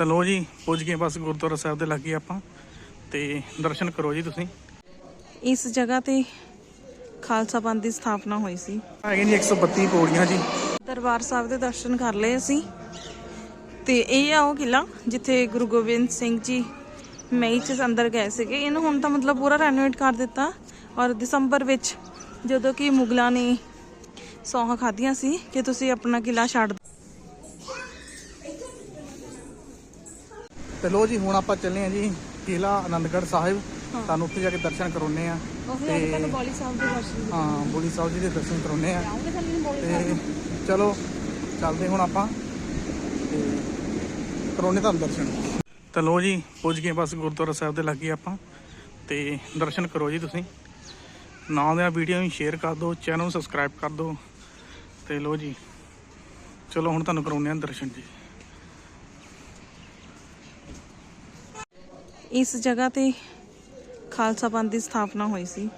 ਤਾਂ ਲੋ ਜੀ ਪੁੱਜ ਗਏ ਬਸ ਗੁਰਦੁਆਰਾ ਸਾਹਿਬ ਦੇ ਲਾਗੇ ਆਪਾਂ ਤੇ ਦਰਸ਼ਨ ਕਰੋ ਜੀ ਤੁਸੀਂ। ਇਸ ਜਗ੍ਹਾ ਤੇ ਖਾਲਸਾ ਪੰਥ ਦੀ ਸਥਾਪਨਾ ਹੋਈ ਸੀ। ਹੈਗੇ ਜੀ 132 ਪੌੜੀਆਂ ਜੀ। ਦਰਬਾਰ ਸਾਹਿਬ ਦੇ ਦਰਸ਼ਨ ਕਰ ਲਏ ਅਸੀਂ। ਤੇ ਇਹ ਆ ਉਹ ਕਿਲਾ ਜਿੱਥੇ ਗੁਰੂ ਗੋਬਿੰਦ ਸਿੰਘ ਜੀ ਮਈ ਚ ਅੰਦਰ ਗਏ ਸੀਗੇ। ਇਹਨੂੰ ਹੁਣ ਤਾਂ ਮਤਲਬ ਪੂਰਾ ਰੈਨੋਵੇਟ ਕਰ ਦਿੱਤਾ। ਔਰ ਦਸੰਬਰ ਵਿੱਚ ਜਦੋਂ ਕਿ ਮੁਗਲਾਂ ਨੇ ਸੌਹਾਂ ਖਾਧੀਆਂ ਸੀ ਕਿ ਤੁਸੀਂ ਆਪਣਾ ਕਿਲਾ ਛੱਡ ਤੇ ਲੋ ਜੀ ਹੁਣ ਆਪਾਂ ਚੱਲੇ ਆ ਜੀ ਕਿਲਾ ਆਨੰਦਗੜ੍ਹ ਸਾਹਿਬ। ਤੁਹਾਨੂੰ ਉੱਥੇ ਜਾ ਕੇ ਦਰਸ਼ਨ ਕਰਾਉਨੇ ਆ ਤੇ ਬੋਲੀ ਸਾਹਿਬ ਦੇ ਦਰਸ਼ਨ ਹਾਂ ਬੋਲੀ ਸਾਹਿਬ ਜੀ ਦੇ ਦਰਸ਼ਨ ਕਰਾਉਨੇ ਆ ਤੇ ਚਲੋ ਚੱਲਦੇ ਹੁਣ ਆਪਾਂ। ਤੇ ਕਰਾਉਨੇ ਤੁਹਾਨੂੰ ਦਰਸ਼ਨ। ਤਾਂ ਲੋ ਜੀ ਪੁੱਜ ਗਏ ਬਸ ਗੁਰਦੁਆਰਾ ਸਾਹਿਬ ਦੇ ਲਾਗੇ ਆਪਾਂ। ਤੇ ਦਰਸ਼ਨ ਕਰੋ ਜੀ ਤੁਸੀਂ। ਨਾਲ ਦੇ ਵੀਡੀਓ ਨੂੰ ਸ਼ੇਅਰ ਕਰ ਦਿਓ ਚੈਨਲ ਨੂੰ ਸਬਸਕ੍ਰਾਈਬ ਕਰ ਦਿਓ। ਤੇ ਲੋ ਜੀ ਚਲੋ ਹੁਣ ਤੁਹਾਨੂੰ ਕਰਾਉਨੇ ਆ ਦਰਸ਼ਨ ਜੀ। ਇਸ ਜਗ੍ਹਾ ਤੇ ਖਾਲਸਾ ਪੰਥ ਦੀ ਸਥਾਪਨਾ ਹੋਈ ਸੀ।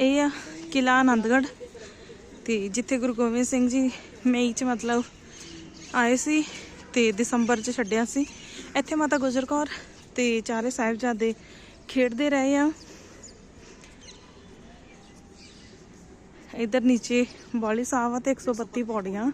ਇਹ ਆ ਕਿਲਾ ਆਨੰਦਗੜ੍ਹ ਤੇ ਜਿੱਥੇ ਗੁਰੂ ਗੋਬਿੰਦ ਸਿੰਘ ਜੀ ਮਈ ਚ ਮਤਲਬ ਆਏ ਸੀ ਤੇ ਦਸੰਬਰ ਚ ਛੱਡਿਆ ਸੀ। ਇੱਥੇ ਮਾਤਾ ਗੁਜਰ ਕੌਰ ਤੇ ਚਾਰੇ ਸਾਹਿਬਜ਼ਾਦੇ ਖੇਡਦੇ ਰਹੇ ਆ। ਇਧਰ ਨੀਚੇ ਬੌਲੀ ਸਾਹਿਬ ਆ ਤੇ 132 ਪੌੜੀਆਂ।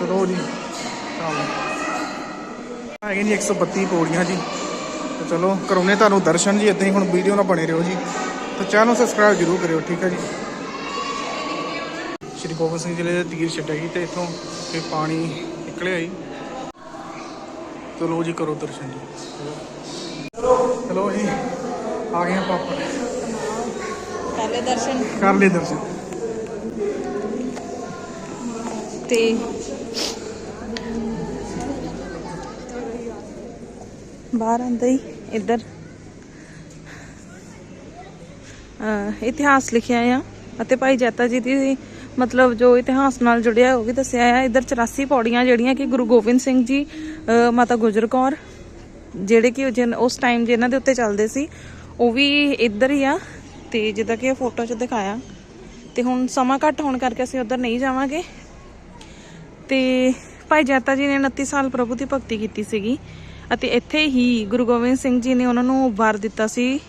ਚਲੋ ਜੀ। ਹੈਗੇ ਜੀ 132 ਪੌੜੀਆਂ ਜੀ। ਤੇ ਚਲੋ ਕਰਾਉਨੇ ਤੁਹਾਨੂੰ ਦਰਸ਼ਨ ਜੀ ਇਦਾਂ ਹੀ ਹੁਣ ਵੀਡੀਓ ਨਾਲ ਬਣੇ ਰਹੋ ਜੀ। ਤੇ ਚੈਨਲ ਨੂੰ ਸਬਸਕ੍ਰਾਈਬ ਜ਼ਰੂਰ ਕਰਿਓ ਠੀਕ ਹੈ ਜੀ। ਸ਼੍ਰੀ ਗੋਬਿੰਦ ਸਿੰਘ ਜ਼ਿਲ੍ਹੇ ਦੇ ਤੀਰ ਛੱਡਿਆ ਜੀ ਤੇ ਇਥੋਂ ਇਹ ਪਾਣੀ ਨਿਕਲਿਆ ਜੀ। ਚਲੋ ਜੀ ਕਰੋ ਦਰਸ਼ਨ ਜੀ। ਚਲੋ ਜੀ ਆ ਗਏ ਆਪਾਂ ਉੱਪਰ। ਪਹਿਲੇ ਦਰਸ਼ਨ। ਕਰ ਲਏ ਦਰਸ਼ਨ। ਤੇ ਬਾਹਰ ਆਂਦੇ ਹੀ, ਇੱਧਰ। ਇਤਿਹਾਸ ਲਿਖਿਆ ਆ ਅਤੇ ਭਾਈ ਜੈਤਾ ਜੀ ਦੀ ਮਤਲਬ ਜੋ ਇਤਿਹਾਸ ਨਾਲ ਜੁੜਿਆ ਉਹ ਵੀ ਦੱਸਿਆ ਆ। ਇੱਧਰ 84 ਪੌੜੀਆਂ ਜਿਹੜੀਆਂ ਕਿ ਗੁਰੂ ਗੋਬਿੰਦ ਸਿੰਘ ਜੀ ਮਾਤਾ ਗੁਜਰ ਕੌਰ, ਜਿਹੜੇ ਕਿ ਉਸ ਟਾਈਮ ਜਿਹਨਾਂ ਦੇ ਉੱਤੇ ਚੱਲਦੇ ਸੀ, ਉਹ ਵੀ ਇੱਧਰ ਹੀ ਆ। ਤੇ ਜਿੱਦਾਂ ਕਿ ਫੋਟੋ 'ਚ ਦਿਖਾਇਆ। ਤੇ ਹੁਣ ਸਮਾਂ ਘੱਟ ਹੋਣ ਕਰਕੇ ਅਸੀਂ ਉਧਰ ਨਹੀਂ ਜਾਵਾਂਗੇ। ਤੇ ਭਾਈ ਜੈਤਾ ਜੀ ਨੇ 29 ਸਾਲ ਪ੍ਰਭੂ ਦੀ ਭਗਤੀ ਕੀਤੀ ਸੀਗੀ। ਅਤੇ ਇੱਥੇ ਹੀ ਗੁਰੂ ਗੋਬਿੰਦ ਸਿੰਘ ਜੀ ਨੇ ਉਹਨਾਂ ਨੂੰ ਵਾਰ ਦਿੱਤਾ ਸੀ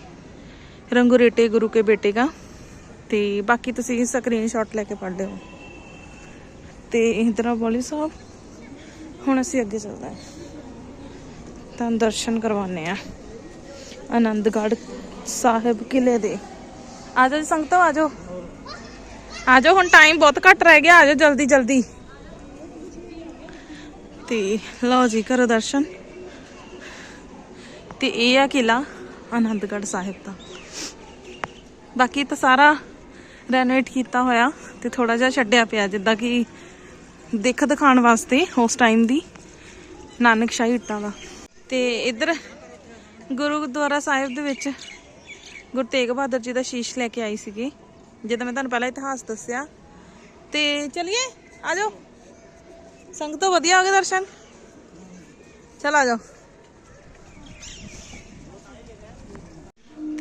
ਰੰਗੂ ਰੇਟੇ ਗੁਰੂ ਕੇ ਬੇਟੇ ਦਾ। ਤੇ ਬਾਕੀ ਤੁਸੀਂ ਸਕਰੀਨਸ਼ਾਟ ਲੈ ਕੇ ਪੜ੍ਹ ਲਿਓ। ਤੇ ਇਸ ਬੋਲੀ ਸਾਹਿਬ, ਹੁਣ ਅਸੀਂ ਅੱਗੇ ਚੱਲਦੇ ਹਾਂ। ਤਾਂ ਦਰਸ਼ਨ ਕਰਵਾਉਣੇ ਆ ਆਨੰਦਗੜ੍ਹ ਸਾਹਿਬ ਕਿਲੇ ਦੇ। ਆ ਜਾਓ ਜੀ ਸੰਗਤੋ, ਆ ਜਾਓ। ਆ ਜਾਓ, ਹੁਣ ਟਾਈਮ ਬਹੁਤ ਘੱਟ ਰਹਿ ਗਿਆ। ਆ ਜਾਓ ਜਲਦੀ ਜਲਦੀ। ਤੇ ਲਓ ਜੀ, ਕਰੋ ਦਰਸ਼ਨ। ਤੇ ਇਹ ਆ ਕਿਲਾ ਆਨੰਦਗੜ੍ਹ ਸਾਹਿਬ ਦਾ। ਬਾਕੀ ਤਾਂ ਸਾਰਾ ਰੈਨੋਵੇਟ ਕੀਤਾ ਹੋਇਆ ਤੇ ਥੋੜਾ ਜਿਹਾ ਛੱਡਿਆ ਪਿਆ, ਜਿੱਦਾਂ ਕਿ ਦਿੱਖ ਦਿਖਾਉਣ ਵਾਸਤੇ ਉਸ ਟਾਈਮ ਦੀ ਨਾਨਕ ਸ਼ਾਹੀ ਇੱਟਾਂ ਦਾ। ਤੇ ਇੱਧਰ ਗੁਰਦੁਆਰਾ ਸਾਹਿਬ ਦੇ ਵਿੱਚ ਗੁਰੂ ਤੇਗ ਬਹਾਦਰ ਜੀ ਦਾ ਸ਼ੀਸ਼ ਲੈ ਕੇ ਆਈ ਸੀਗੀ, ਜਿੱਦਾਂ ਮੈਂ ਤੁਹਾਨੂੰ ਪਹਿਲਾਂ ਇਤਿਹਾਸ ਦੱਸਿਆ। ਤੇ ਚਲਿਏ, ਆ ਜਾਓ। ਸੰਗਤੋਂ ਵਧੀਆ ਹੋ ਗਏ ਦਰਸ਼ਨ? ਚਲ ਆ ਜਾਓ।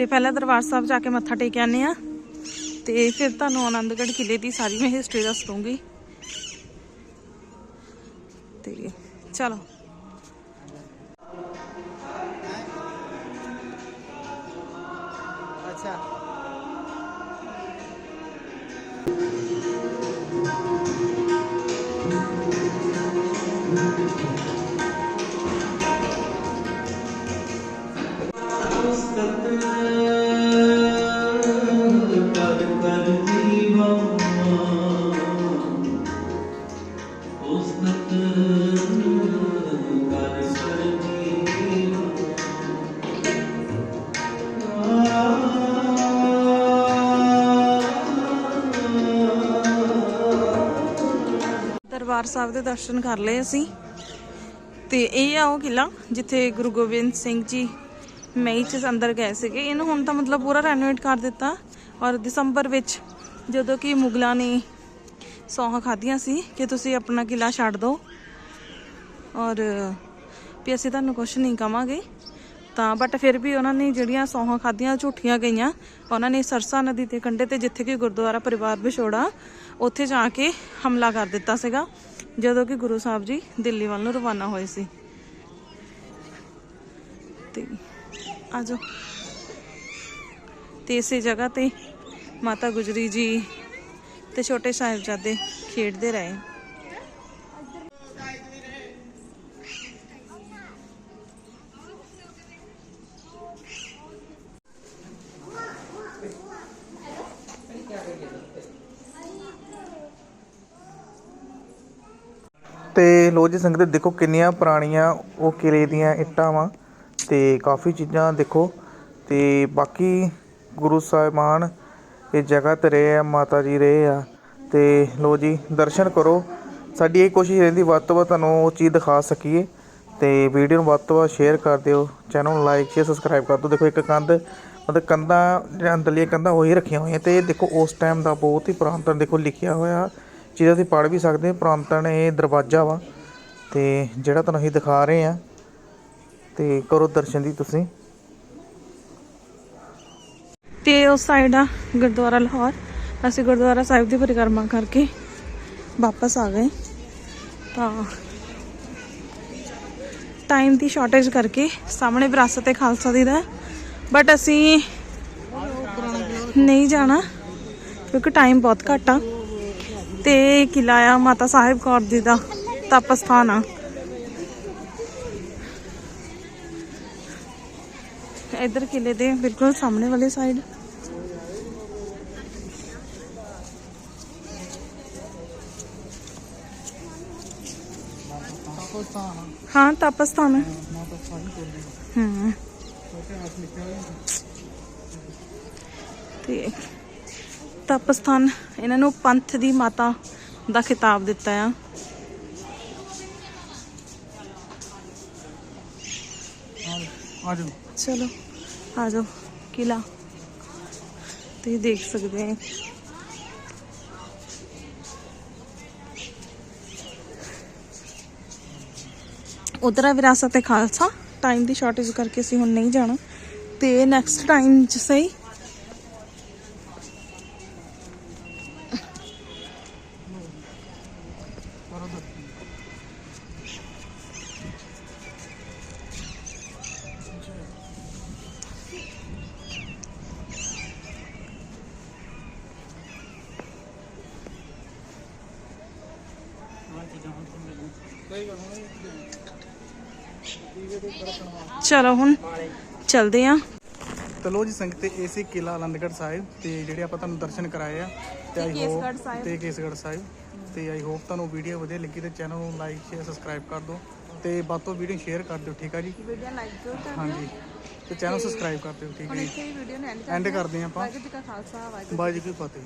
ਤੇ ਪਹਿਲਾਂ ਦਰਬਾਰ ਸਾਹਿਬ ਜਾ ਕੇ ਮੱਥਾ ਟੇਕ ਆਨੇ ਆ ਤੇ ਫਿਰ ਤੁਹਾਨੂੰ ਆਨੰਦਗੜ੍ਹ ਕਿਲੇ ਦੀ ਸਾਰੀ ਮੈਂ ਹਿਸਟਰੀ ਦੱਸ ਦੂੰਗੀ ਤੇ ਚਲੋ। ਦਰਬਾਰ ਸਾਹਿਬ ਦੇ ਦਰਸ਼ਨ ਕਰ ਲਏ ਅਸੀਂ। ਤੇ ਇਹ ਆ ਉਹ ਕਿਲਾ ਜਿੱਥੇ ਗੁਰੂ ਗੋਬਿੰਦ ਸਿੰਘ ਜੀ ਮਈ ਚ ਅੰਦਰ ਗਏ ਸੀਗੇ। ਇਹਨੂੰ ਹੁਣ ਤਾਂ ਮਤਲਬ ਪੂਰਾ ਰੈਨੋਵੇਟ ਕਰ ਦਿੱਤਾ। ਔਰ ਦਸੰਬਰ ਵਿੱਚ ਜਦੋਂ ਕਿ ਮੁਗਲਾਂ ਨੇ ਸੌਹਾਂ ਖਾਧੀਆਂ ਸੀ ਕਿ ਤੁਸੀਂ ਆਪਣਾ ਕਿਲਾ ਛੱਡ ਦਿਓ। ਔਰ ਵੀ ਅਸੀਂ ਤੁਹਾਨੂੰ ਕੁਝ ਨਹੀਂ ਕਵਾਂਗੇ। ਤਾਂ ਬਟ ਫਿਰ ਵੀ ਉਹਨਾਂ ਨੇ ਜਿਹੜੀਆਂ ਸੌਹਾਂ ਖਾਧੀਆਂ ਝੂਠੀਆਂ ਗਈਆਂ। ਉਹਨਾਂ ਨੇ ਸਰਸਾ ਨਦੀ ਦੇ ਕੰਢੇ ਤੇ ਜਿੱਥੇ ਕਿ ਗੁਰਦੁਆਰਾ ਪਰਿਵਾਰ ਵਿਛੋੜਾ, ਉੱਥੇ ਜਾ ਕੇ ਹਮਲਾ ਕਰ ਦਿੱਤਾ ਸੀਗਾ, ਜਦੋਂ ਕਿ ਗੁਰੂ ਸਾਹਿਬ ਜੀ ਦਿੱਲੀ ਵੱਲ ਨੂੰ ਰਵਾਨਾ ਹੋਏ ਸੀ। ਤੇ ਆਜੋ ਤੇ ਇਸੇ ਜਗ੍ਹਾ ਤੇ ਮਾਤਾ ਗੁਜਰੀ ਜੀ ਤੇ ਛੋਟੇ ਸਾਹਿਬਜ਼ਾਦੇ ਖੇਡਦੇ ਰਹੇ। ਤੇ ਲੋ ਜੀ ਸੰਗਤ, ਦੇਖੋ ਕਿੰਨੀਆਂ ਪੁਰਾਣੀਆਂ ਉਹ ਕਿਲੇ ਦੀਆਂ ਇੱਟਾਂ ਵਾ ਤੇ ਕਾਫੀ ਚੀਜ਼ਾਂ ਦੇਖੋ ਤੇ ਬਾਕੀ ਗੁਰੂ ਸਾਹਿਬਾਨ ਇਹ ਜਗ੍ਹਾ ਤੇ ਰਹੇ ਆ, ਮਾਤਾ ਜੀ ਰਹੇ ਆ। ਤੇ ਲੋ ਜੀ, ਦਰਸ਼ਨ ਕਰੋ। ਸਾਡੀ ਇਹ ਕੋਸ਼ਿਸ਼ ਰਹਿੰਦੀ, ਵੱਧ ਤੋਂ ਵੱਧ ਤੁਹਾਨੂੰ ਉਹ ਚੀਜ਼ ਦਿਖਾ ਸਕੀਏ। ਤੇ ਵੀਡੀਓ ਨੂੰ ਵੱਧ ਤੋਂ ਵੱਧ ਸ਼ੇਅਰ ਕਰ ਦਿਓ। ਚੈਨਲ ਨੂੰ ਲਾਈਕ ਸ਼ੇਅਰ ਸਬਸਕ੍ਰਾਈਬ ਕਰ ਦਿਓ। ਦੇਖੋ ਇੱਕ ਕੰਧ, ਮਤਲਬ ਕੰਧਾਂ ਜਿਹੜੀਆਂ ਅੰਦਰਲੀਆਂ ਕੰਧਾਂ ਉਹੀ ਰੱਖੀਆਂ ਹੋਈਆਂ ਤੇ ਇਹ ਦੇਖੋ ਉਸ ਟਾਈਮ ਦਾ ਬਹੁਤ ਹੀ ਪੁਰਾਤਨ ਦੇਖੋ ਲਿਖਿਆ ਹੋਇਆ। ਜਿਹਦਾ ਅਸੀਂ ਪੜ੍ਹ ਵੀ ਸਕਦੇ ਹਾਂ ਪੁਰਾਤਨ ਇਹ ਦਰਵਾਜ਼ਾ ਵਾ। ਤੇ ਜਿਹੜਾ ਤੁਹਾਨੂੰ ਅਸੀਂ ਦਿਖਾ ਰਹੇ ਆ ਤੇ ਕਰੋ ਦਰਸ਼ਨ ਦੀ ਤੁਸੀਂ। ਤੇ ਉਸ ਸਾਈਡ ਆ ਗੁਰਦੁਆਰਾ ਲਾਹੌਰ। ਅਸੀਂ ਗੁਰਦੁਆਰਾ ਸਾਹਿਬ ਦੀ ਪਰਿਕਰਮਾ ਕਰਕੇ ਵਾਪਸ ਆ ਗਏ। ਤਾਂ ਟਾਈਮ ਦੀ ਸ਼ਾਰਟੇਜ ਕਰਕੇ ਸਾਹਮਣੇ ਵਿਰਾਸਤ ਤੇ ਖਾਲਸਾ ਦੀ ਦਾ। ਬਟ ਅਸੀਂ ਨਹੀਂ ਜਾਣਾ ਕਿਉਂਕਿ ਟਾਈਮ ਬਹੁਤ ਘੱਟ ਆ। ਤੇ ਇਹ ਕਿਲਾ ਆ ਮਾਤਾ ਸਾਹਿਬ ਕੌਰ ਜੀ ਦਾ ਤਪ ਸਥਾਨ ਆ। ਇਧਰ ਕਿਲੇ ਦੇ ਬਿਲਕੁਲ ਸਾਹਮਣੇ ਵਾਲੀ ਸਾਈਡ ਹਾਂ ਤਪ ਸਥਾਨ ਹੈ। ਹੂੰ ਤੇ ਤਪ ਸਥਾਨ ਇਹਨਾਂ ਨੂੰ ਪੰਥ ਦੀ ਮਾਤਾ ਦਾ ਖਿਤਾਬ ਦਿੱਤਾ ਆ। ਆ ਚਲੋ ਆ ਜਾਓ ਕਿਲਾ। ਤੁਸੀਂ ਦੇਖ ਸਕਦੇ ਹੋ। ਉਧਰ ਵਿਰਾਸਤ ਤੇ ਖਾਲਸਾ। ਟਾਈਮ ਦੀ ਸ਼ਾਰਟੇਜ ਕਰਕੇ ਅਸੀਂ ਹੁਣ ਨਹੀਂ ਜਾਣਾ। ਤੇ ਨੈਕਸਟ ਟਾਈਮ ਚ ਸਹੀ। ਚਲੋ ਹੁਣ ਚਲਦੇ ਆ। ਤੇ ਲੋ ਜੀ ਸੰਗਤ ਤੇ ਏਸੀ ਕਿਲਾ ਆਨੰਦਗੜ੍ਹ ਸਾਹਿਬ ਤੇ ਜਿਹੜੇ ਆਪਾਂ ਤੁਹਾਨੂੰ ਦਰਸ਼ਨ ਕਰਾਏ ਆ ਤੇ ਆਈ ਹੋਪ। ਤੇ ਕੇਸਗੜ੍ਹ ਸਾਹਿਬ। ਤੇ ਆਈ ਹੋਪ ਤੁਹਾਨੂੰ ਵੀਡੀਓ ਵਧੀਆ ਲੱਗੀ ਤੇ ਚੈਨਲ ਨੂੰ ਲਾਈਕ ਸ਼ੇਅਰ ਸਬਸਕ੍ਰਾਈਬ ਕਰ ਦਿਓ ਤੇ ਵੱਧ ਤੋਂ ਵੀਡੀਓ ਸ਼ੇਅਰ ਕਰ ਦਿਓ ਠੀਕ ਆ ਜੀ? ਵੀਡੀਓ ਲਾਈਕ ਕਰੋ ਤਾਂ ਹਾਂਜੀ। ਤੇ ਚੈਨਲ ਸਬਸਕ੍ਰਾਈਬ ਕਰ ਦਿਓ ਠੀਕ ਹੈ ਹੁਣ ਜੀ? ਇੱਥੇ ਹੀ ਵੀਡੀਓ ਨੂੰ ਐਂਡ ਐਂਡ ਕਰਦੇ ਹਾਂ ਆਪਾਂ। ਵਾਹਿਗੁਰੂ ਜੀ ਕਾ ਖਾਲਸਾ ਵਾਹਿਗੁਰੂ ਜੀ ਕੀ ਫਤਿਹ।